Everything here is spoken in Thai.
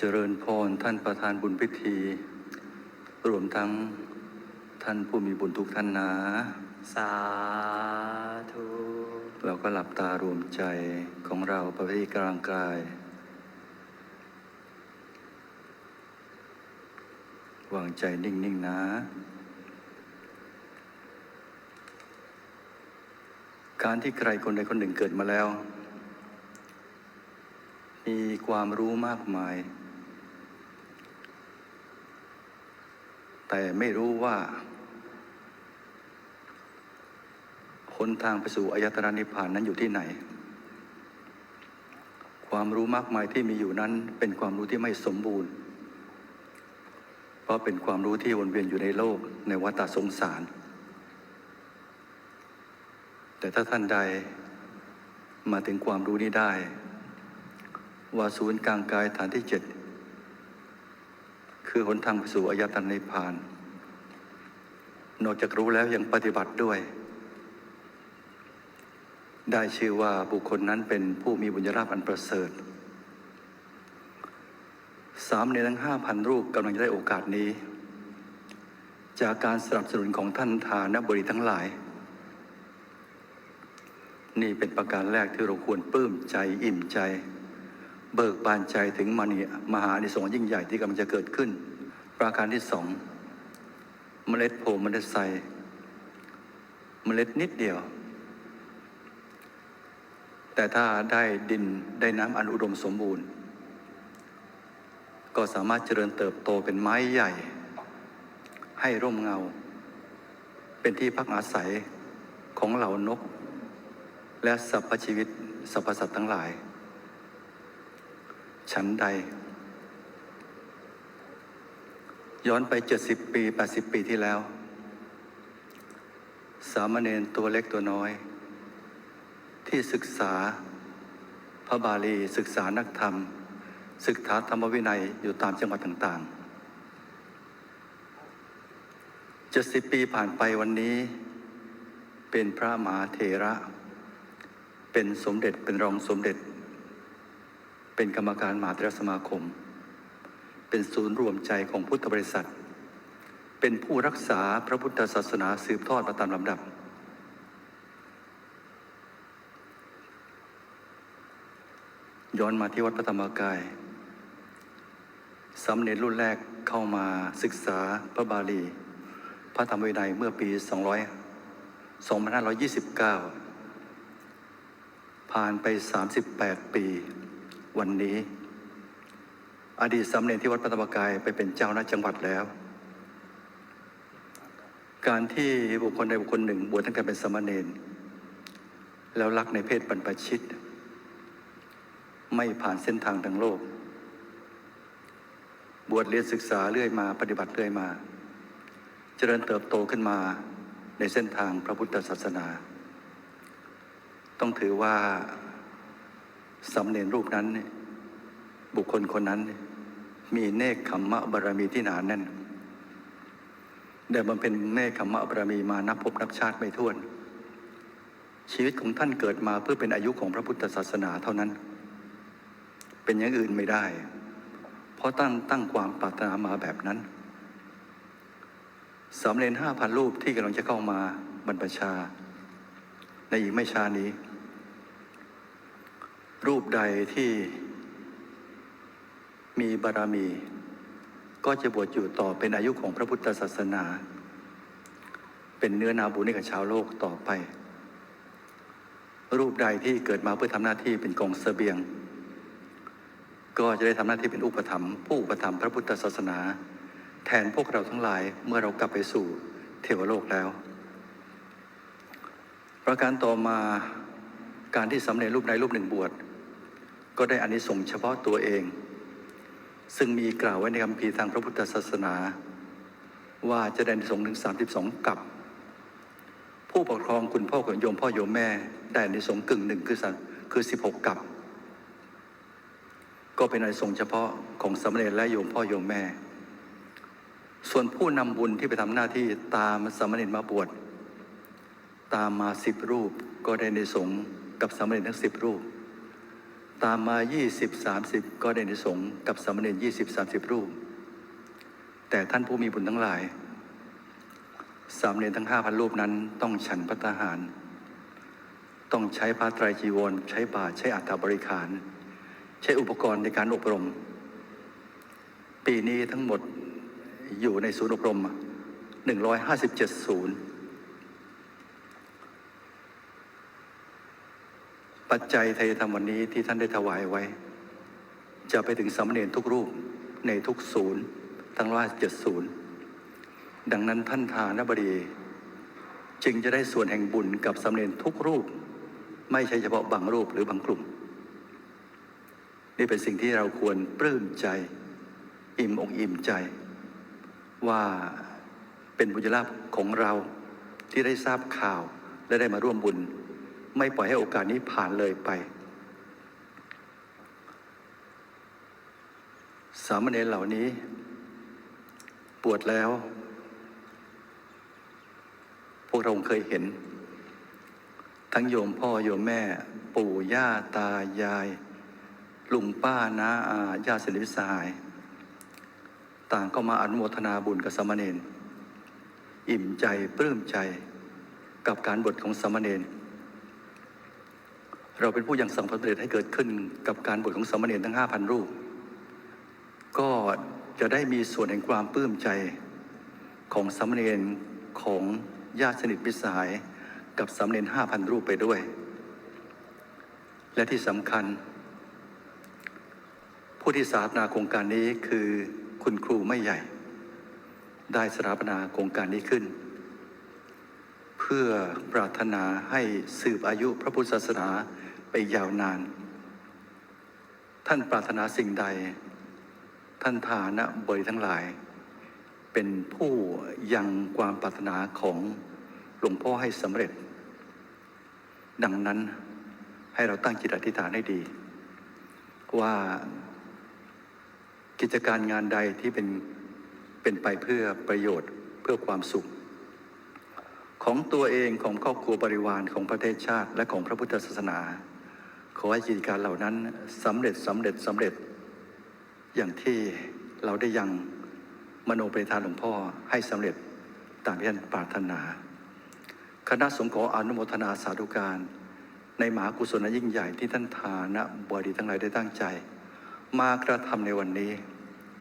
เจริญพรท่านประธานบุญพิธี รวมทั้งท่านผู้มีบุญทุกท่านนะ สาธุ เราก็หลับตารวมใจของเราไปที่กลางกาย วางใจนิ่ง ๆ นะการที่ใครคนใดคนหนึ่งเกิดมาแล้ว มีความรู้มากมาย แต่ไม่รู้ว่าหนทางไปสู่อายตนะนิพพานนั้นอยู่ที่ไหน ความรู้มากมายที่มีอยู่นั้นเป็นความรู้ที่ไม่สมบูรณ์ เพราะเป็นความรู้ที่วนเวียนอยู่ในโลกในวัฏสงสาร แต่ถ้าท่านใดมาถึงความรู้นี้ได้ ว่าศูนย์กลางกายฐานที่เจ็ด คือหนทางไปสู่อายตนะนิพพาน นอกจากรู้แล้วยังปฏิบัติด้วย ได้ชื่อว่าบุคคลนั้นเป็นผู้มีบุญญาลาภอันประเสริฐสามในทั้งห้าพันรูปกำลังจะได้โอกาสนี้ จากการสนับสนุนของท่านทานบริทั้งหลาย นี่เป็นประการแรกที่เราควรปลื้มใจอิ่มใจ เบิกบานใจถึงมณีมหาอานิสงส์ยิ่งใหญ่ที่กำลังจะเกิดขึ้น ประการที่สองเมล็ดโพธิ์เมล็ดไทรเมล็ดนิดเดียว แต่ถ้าได้ดินได้น้ำอันอุดมสมบูรณ์ ก็สามารถเจริญเติบโตเป็นไม้ใหญ่ ให้ร่มเงา เป็นที่พักอาศัยของเหล่านก และสรรพชีวิตสรรพสัตว์ทั้งหลาย ฉันใด ย้อนไป70ปี80ปีที่แล้ว สามเณรตัวเล็กตัวน้อย ที่ศึกษาพระบาลีศึกษานักธรรม ศึกษาธรรมวินัยอยู่ตามจังหวัดต่างๆ70ปีผ่านไปวันนี้ เป็นพระมหาเถระ เป็นสมเด็จเป็นรองสมเด็จ เป็นกรรมการมหาเถรสมาคม เป็นศูนย์รวมใจของพุทธบริษัท เป็นผู้รักษาพระพุทธศาสนาสืบทอดมาตามลำดับ ย้อนมาที่วัดพระธรรมกายสำเร็จรุ่นแรกเข้ามาศึกษาพระบาลี พระธรรมวินัยเมื่อปี 200 2529 ผ่านไป 38 ปี วันนี้ อดีตสำเร็จที่วัดพระธรรมกายไปเป็นเจ้าหน้าจังหวัดแล้ว การที่บุคคลใดบุคคลหนึ่งบวชตั้งแต่เป็นสามเณรแล้วรักในเพศบรรพชิต ไม่ผ่านเส้นทางทางโลก บวชเรียนศึกษาเรื่อยมาปฏิบัติเรื่อยมา เจริญเติบโตขึ้นมาในเส้นทางพระพุทธศาสนา ต้องถือว่าสำเนรรูปนั้น บุคคลคนนั้น มีเนคขมมะบารมีที่หนาแน่นได้บำเพ็ญเนคขมมะบารมีมานับพบนับชาติไม่ถ้วน ชีวิตของท่านเกิดมาเพื่อเป็นอายุของพระพุทธศาสนาเท่านั้น เป็นอย่างอื่นไม่ได้ เพราะตั้งตั้งความปรารถนามาแบบนั้นสำเร็จห้าพันรูปที่กำลังจะเข้ามาบรรพชา ในอีกไม่ช้านี้ รูปใดที่ มีบารมี ก็จะบวชอยู่ต่อเป็นอายุของพระพุทธศาสนา เป็นเนื้อนาบุญให้กับชาวโลกต่อไป รูปใดที่เกิดมาเพื่อทำหน้าที่เป็นกองเสบียง ก็จะได้ทำหน้าที่เป็นอุปถัมภ์ผู้อุปถัมภ์พระพุทธศาสนา แทนพวกเราทั้งหลายเมื่อเรากลับไปสู่เทวโลกแล้วประการต่อมาการที่สำเร็จรูปใดรูปหนึ่งบวชก็ได้อานิสงส์เฉพาะตัวเอง ซึ่งมีกล่าวไว้ในคำพีทางพระพุทธศาสนา ว่าจะได้อานิสงส์ถึง 32 กับ ผู้ปกครองคุณพ่อคุณโยมพ่อโยมแม่ได้อานิสงกึ่งหนึ่งคือสันคือ 16 กับ ก็เป็นอานิสงส์เฉพาะของสำเร็จและโยมพ่อโยมแม่ ส่วนผู้นำบุญที่ไปทำหน้าที่ตามสามเณรมาบวชตามมาสิบรูปก็ได้ในสงกับสามเณรทั้งสิบรูป ตามมา 20 30 ก็ได้ในสงกับสามเณร20 30 รูป แต่ท่านผู้มีบุญทั้งหลาย สามเณรทั้ง 5,000 รูปนั้นต้องฉันพัตหาร ต้องใช้ผ้าไตรจีวร ใช้บาตรใช้อัฐบริขาร ใช้อุปกรณ์ในการอบรม ปีนี้ทั้งหมดอยู่ในศูนย์อบรม 157 ศูนย์ ปัจจัยไทยธรรมวันนี้ที่ท่านได้ถวายไว้ จะไปถึงสามเณรทุกรูปในทุกศูนย์ทั้งร้อยเจ็ดศูนย์ดังนั้นท่านทานบดีจึงจะได้ส่วนแห่งบุญกับสามเณรทุกรูป ไม่ใช่เฉพาะบางรูปหรือบางกลุ่ม นี่เป็นสิ่งที่เราควรปลื้มใจ อิ่มอกอิ่มใจ ว่าเป็นบุญลาภของเราที่ได้ทราบข่าวและได้มาร่วมบุญ ไม่ปล่อยให้โอกาสนี้ผ่านเลยไป สามเณรเหล่านี้ ปวดแล้ว พวกเราเคยเห็น ทั้งโยมพ่อโยมแม่ ปู่ย่าตายาย ลุงป้าน้าอาญาติสนิทมิตรสหาย ต่างก็มาอนุโมทนาบุญกับสามเณรอิ่มใจปลื้มใจกับการบวชของสามเณร เราเป็นผู้ยังสังสำเร็จให้เกิดขึ้นกับการบวชของสามเณรทั้งห้าพันรูป ก็จะได้มีส่วนแห่งความปลื้มใจของสามเณรของญาติสนิทมิตรสหายกับสามเณรห้าพันรูปไปด้วย และที่สำคัญ ผู้ที่สถาปนาโครงการนี้คือคุณครูไม่ใหญ่ ได้สถาปนาโครงการนี้ขึ้น เพื่อปรารถนาให้สืบอายุพระพุทธศาสนา ไปยาวนาน ท่านปรารถนาสิ่งใด ท่านฐานะบริทั้งหลาย เป็นผู้ยังความปรารถนาของหลวงพ่อให้สำเร็จ ดังนั้นให้เราตั้งจิตอธิษฐานให้ดี ว่ากิจการงานใดที่เป็นเป็นไปเพื่อประโยชน์เพื่อความสุข ของตัวเองของครอบครัวบริวารของประเทศชาติและของพระพุทธศาสนา ขอให้กิจการเหล่านั้นสำเร็จสำเร็จสำเร็จ อย่างที่เราได้ยังมโนปริธานหลวงพ่อให้สำเร็จตามที่ท่านปรารถนา คณะสงฆ์ขออนุโมทนาสาธุการ ในมหากุศลยิ่งใหญ่ที่ท่านทานะบดีทั้งหลายได้ตั้งใจ มากระทำในวันนี้